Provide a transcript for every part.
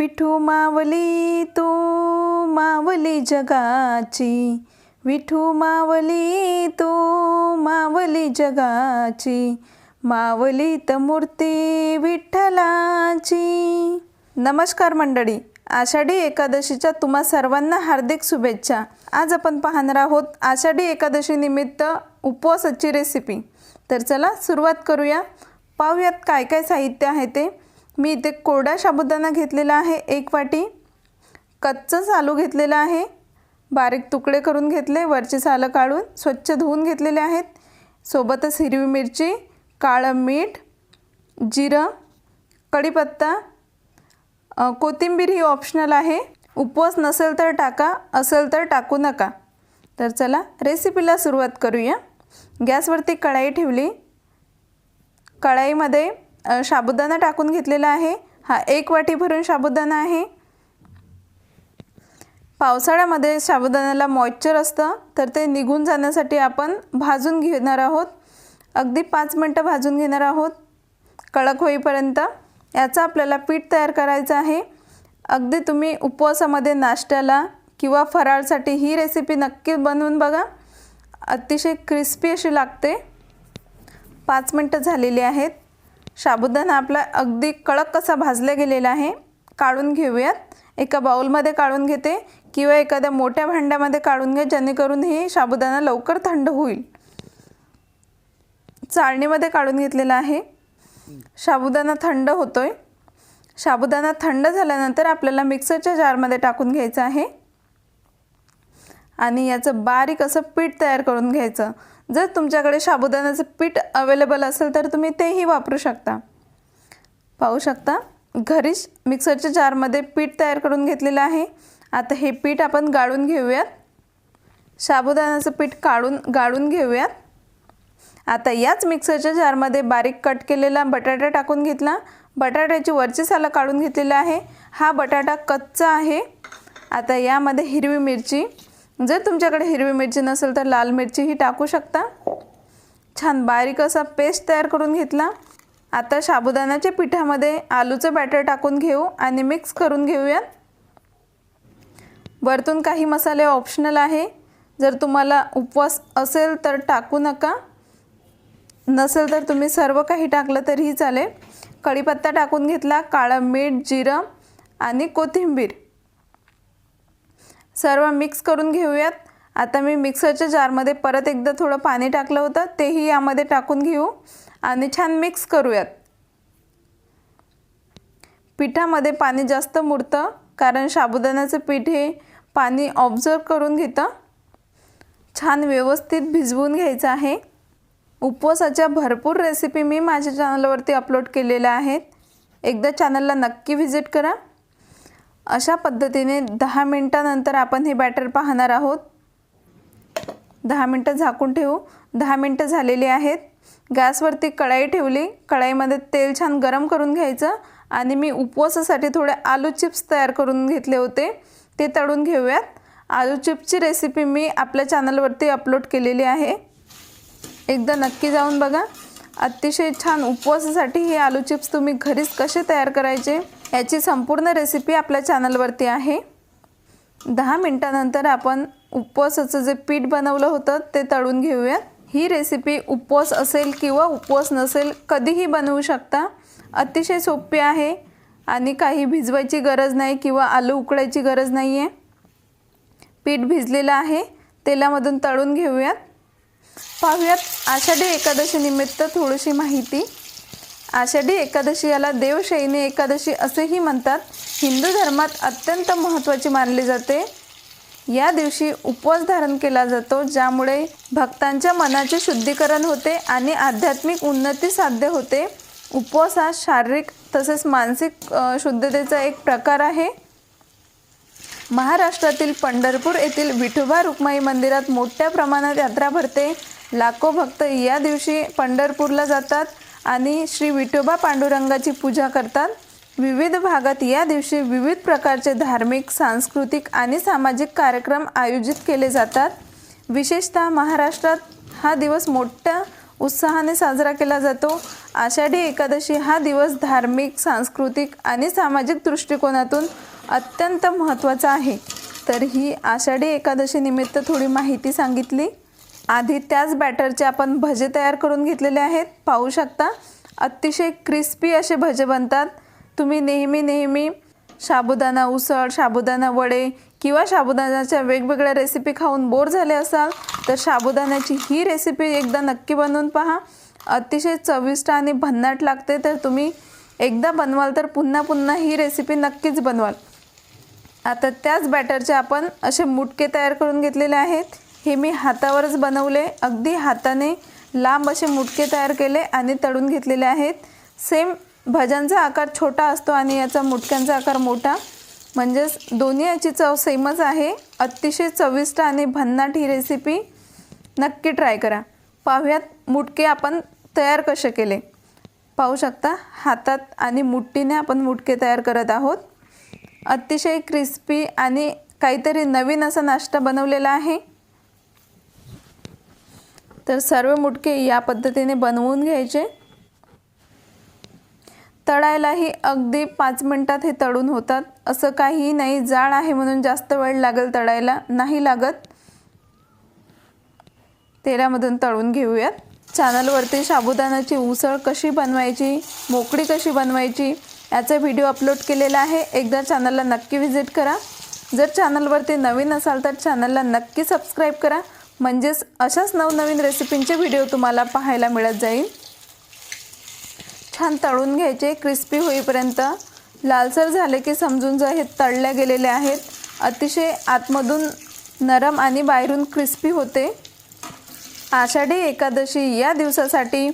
विठू मावली तू मावली जगाची. विठू मावली तू मावली जगाची. मावलीत मूर्ती विठ्ठलाची. नमस्कार मंडळी आषाढी एकादशीच्या तुम्हा सर्वांना हार्दिक शुभेच्छा. आज आपण पाहणार आहोत आषाढी एकादशीनिमित्त उपवासाची रेसिपी तर चला सुरुवात करूया. पाहूयात काय काय साहित्य आहे ते. मी इथे कोरडा साबुदाणा घेतलेला आहे एक वाटी कच्चं सालू घेतलेलं आहे बारीक तुकडे करून घेतले वरची सालं काढून स्वच्छ धुवून घेतलेले आहेत. सोबतच हिरवी मिरची काळं मीठ जिरं कढीपत्ता कोथिंबीर ही ऑप्शनल आहे. उपवास नसेल तर टाका असेल तर टाकू नका. तर चला रेसिपीला सुरुवात करूया. गॅसवरती कढाई ठेवली. कढाईमध्ये साबुदाणा टाकून घेतलेला आहे. हा एक वाटी भरून साबुदाणा आहे. पावसाळ्यामध्ये साबुदाण्याला मॉइश्चर असतं तर ते निघून जाण्यासाठी आपण भाजून घेणार आहोत. अगदी पाच मिनटं भाजून घेणार आहोत. कडक होईपर्यंत. याचं आपल्याला पीठ तयार करायचं आहे. अगदी तुम्ही उपवासामध्ये नाश्त्याला किंवा फराळसाठी ही रेसिपी नक्की बनवून बघा. अतिशय क्रिस्पी अशी लागते. पाच मिनटं झालेली आहेत. साबुदाणा आपला अगदी कडक कसा भाजला गेलेला आहे काढून घेऊयात. एका बाउलमध्ये काढून घेते किंवा एखाद्या मोठ्या भांड्यामध्ये काढून घे जेणेकरून हे साबुदाणा लवकर थंड होईल. चाळणीमध्ये काढून घेतलेला आहे. साबुदाणा थंड होतोय. साबुदाणा थंड झाल्यानंतर आपल्याला मिक्सरच्या जारमध्ये टाकून घ्यायचं आहे. आणि याचं बारीक असं पीठ तयार करून घ्यायचं. जर तुमच्याकडे साबुदाण्याचं पीठ अवेलेबल असेल तर तुम्ही तेही वापरू शकता. पाहू शकता घरीच मिक्सरच्या जारमध्ये पीठ तयार करून घेतलेलं आहे. आता हे पीठ आपण गाळून घेऊयात. साबुदाण्याचं पीठ काढून गाळून घेऊयात. आता याच मिक्सरच्या जारमध्ये बारीक कट केलेला बटाटा टाकून घेतला. बटाट्याची वरची सालं काढून घेतलेली आहे. हा बटाटा कच्चा आहे. आता यामध्ये हिरवी मिरची जर तुमच्याकडे हिरवी मिरची नसेल तर लाल मिरचीही टाकू शकता. छान बारीक असा पेस्ट तयार करून घेतला. आता साबुदाण्याच्या पिठामध्ये आलूचं बॅटर टाकून घेऊ आणि मिक्स करून घेऊयात. वरतून काही मसाले ऑप्शनल आहे. जर तुम्हाला उपवास असेल तर टाकू नका. नसेल तर तुम्ही सर्व काही टाकलं तरीही चालेल. कढीपत्ता टाकून घेतला काळं मीठ जिरं आणि कोथिंबीर. सर्व मिक्स करून घेऊयात. आता मी मिक्सरच्या जारमध्ये परत एकदा थोडं पाणी टाकलं होतं तेही यामध्ये टाकून घेऊ आणि छान मिक्स करूयात. पिठामध्ये पाणी जास्त मुरतं कारण साबुदाण्याचं पीठ हे पाणी ऑब्झर्व करून घेतं. छान व्यवस्थित भिजवून घ्यायचं आहे. उपवासाच्या भरपूर रेसिपी मी माझ्या चॅनलवरती अपलोड केलेल्या आहेत. एकदा चॅनलला नक्की व्हिजिट करा. अशा पद्धतीने दहा मिनटानंतर आपण हे बॅटर पाहणार आहोत. दहा मिनटं झाकून ठेवू. दहा मिनटं झालेली आहेत. गॅसवरती कढाई ठेवली. कढाईमध्ये तेल छान गरम करून घ्यायचं आणि मी उपवासासाठी थोडे आलू चिप्स तयार करून घेतले होते. ते तळून घेऊयात. आलू चिप्सची रेसिपी मी आपल्या चॅनलवरती अपलोड केलेली आहे. एकदा नक्की जाऊन बघा. अतिशय छान उपवासासाठी हे आलू चिप्स तुम्ही घरीच कसे तयार करायचे? याची संपूर्ण रेसिपी आपल्या चॅनलवरती आहे. दहा मिनटानंतर आपण उपवासाचं जे पीठ बनवलं होतं ते तळून घेऊयात ही रेसिपी उपवास असेल किंवा उपवास नसेल कधीही बनवू शकता. अतिशय सोपी आहे आणि काही भिजवायची गरज नाही किंवा आलू उकडायची गरज नाही आहे पीठ भिजलेलं आहे तेलामधून तळून घेऊयात. पाहूयात आषाढी एकादशी निमित्त थोडीशी माहिती. आषाढी एकादशी याला देवशयनी एकादशी असेही म्हणतात. हिंदू धर्मात अत्यंत महत्त्वाची मानली जाते. या दिवशी उपवास धारण केला जातो ज्यामुळे भक्तांच्या मनाचे शुद्धीकरण होते आणि आध्यात्मिक उन्नती साध्य होते. उपवास हा शारीरिक तसेच मानसिक शुद्धतेचा एक प्रकार आहे. महाराष्ट्रातील पंढरपूर येथील विठोबा रुक्माई मंदिरात मोठ्या प्रमाणात यात्रा भरते. लाखो भक्त या दिवशी पंढरपूरला जातात. आणि श्री विठोबा पांडुरंगाची पूजा करतात. विविध भागात या दिवशी विविध प्रकारचे धार्मिक सांस्कृतिक आणि सामाजिक कार्यक्रम आयोजित केले जातात. विशेषतः महाराष्ट्रात हा दिवस मोठ्या उत्साहाने साजरा केला जातो. आषाढी एकादशी हा दिवस धार्मिक सांस्कृतिक आणि सामाजिक दृष्टिकोनातून अत्यंत महत्त्वाचा आहे. तर ही आषाढी एकादशीनिमित्त थोडी माहिती सांगितली. आधी त्याच बॅटरचे आपण भजे तयार करून घेतलेले आहेत. पाहू शकता अतिशय क्रिस्पी असे भजे बनतात. तुम्ही नेहमी नेहमी साबुदाणा उसळ साबुदाणा वडे किंवा साबुदाण्याच्या वेगवेगळ्या रेसिपी खाऊन बोर झाले असाल तर साबुदाण्याची ही रेसिपी एकदा नक्की बनवून पहा. अतिशय चविष्ट आणि भन्नाट लागते तर तुम्ही एकदा बनवाल तर पुन्हा पुन्हा ही रेसिपी नक्कीच बनवाल. आता त्याच बॅटरचे आपण असे मुटके तयार करून घेतलेले आहेत. हे मी हातावरच बनवले. अगदी हाताने लांब असे मुटके तयार केले आणि तळून घेतलेले आहेत. सेम भज्यांचा आकार छोटा असतो आणि याचा मुटक्यांचा आकार मोठा. म्हणजेच दोन्ही याची चव सेमच आहे. अतिशय चविष्ट आणि भन्नाट ही रेसिपी नक्की ट्राय करा. पाहुयात मुटके आपण तयार कसे केले. पाहू शकता हातात आणि मुठ्ठीने आपण मुटके तयार करत आहोत. अतिशय क्रिस्पी आणि काहीतरी नवीन असा नाश्ता बनवलेला आहे. तर सर्व मुटके या पद्धतीने बनवून घ्यायचे. तळायलाही अगदी पाच मिनटात हे तळून होतात. असं काहीही नाही जाळ आहे म्हणून जास्त वेळ लागेल तळायला नाही लागत. तेलामधून तळून घेऊयात. चॅनलवरती साबुदानाची उसळ कशी बनवायची मोकळी कशी बनवायची याचा व्हिडिओ अपलोड केलेला आहे. एकदा चॅनलला नक्की व्हिजिट करा. जर चॅनलवरती नवीन असाल तर चॅनलला नक्की सबस्क्राईब करा. म्हणजेच अशाच नवनवीन रेसिपींचे व्हिडिओ तुम्हाला पाहायला मिळत जाईल. छान तळून घ्यायचे क्रिस्पी होईपर्यंत. लालसर झाले की समजून जा हे तळल्या गेलेले आहेत. अतिशय आतमधून नरम आणि बाहेरून क्रिस्पी होते. आषाढी एकादशी या दिवसासाठी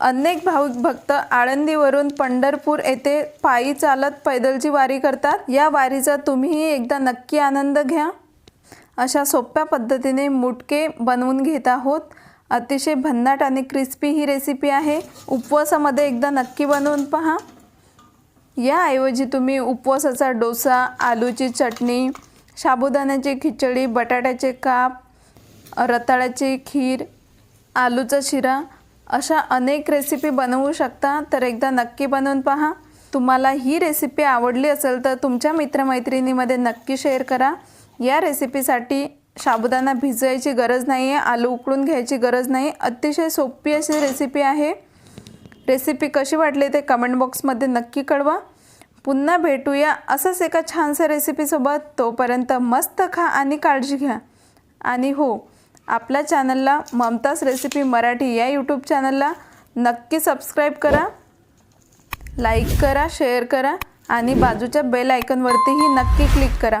अनेक भाविक भक्त आळंदीवरून पंढरपूर येथे पायी चालत पैदलची वारी करतात. या वारीचा तुम्हीही एकदा नक्की आनंद घ्या. अशा सोप्या पद्धतीने मुटके बनवून घेत आहोत. अतिशय भन्नाट आणि क्रिस्पी ही रेसिपी आहे. उपवासामध्ये एकदा नक्की बनवून पहा. याऐवजी तुम्ही उपवासाचा डोसा आलूची चटणी साबुदाण्याची खिचडी बटाट्याचे काप रताळ्याची खीर आलूचा शिरा अशा अनेक रेसिपी बनवू शकता. तर एकदा नक्की बनवून पहा. तुम्हाला ही रेसिपी आवडली असेल तर तुमच्या मित्रमैत्रिणीमध्ये नक्की शेअर करा. या रेसिपीसाठी साबुदाणा भिजवायची गरज नाही आहे आलू उकळून घ्यायची गरज नाही. अतिशय सोपी अशी रेसिपी आहे. रेसिपी कशी वाटली ते कमेंट बॉक्समध्ये नक्की कळवा. पुन्हा भेटूया असंच एका छानशा रेसिपीसोबत तोपर्यंत मस्त खा आणि काळजी घ्या. आणि हो आपल्या चॅनलला ममताज रेसिपी मराठी या यूट्यूब चॅनलला नक्की सबस्क्राईब करा. लाईक करा शेअर करा आणि बाजूच्या बेल आयकनवरतीही नक्की क्लिक करा.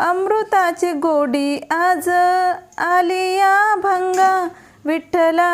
अमृताची गोडी आज आली या भंगा विठ्ठला.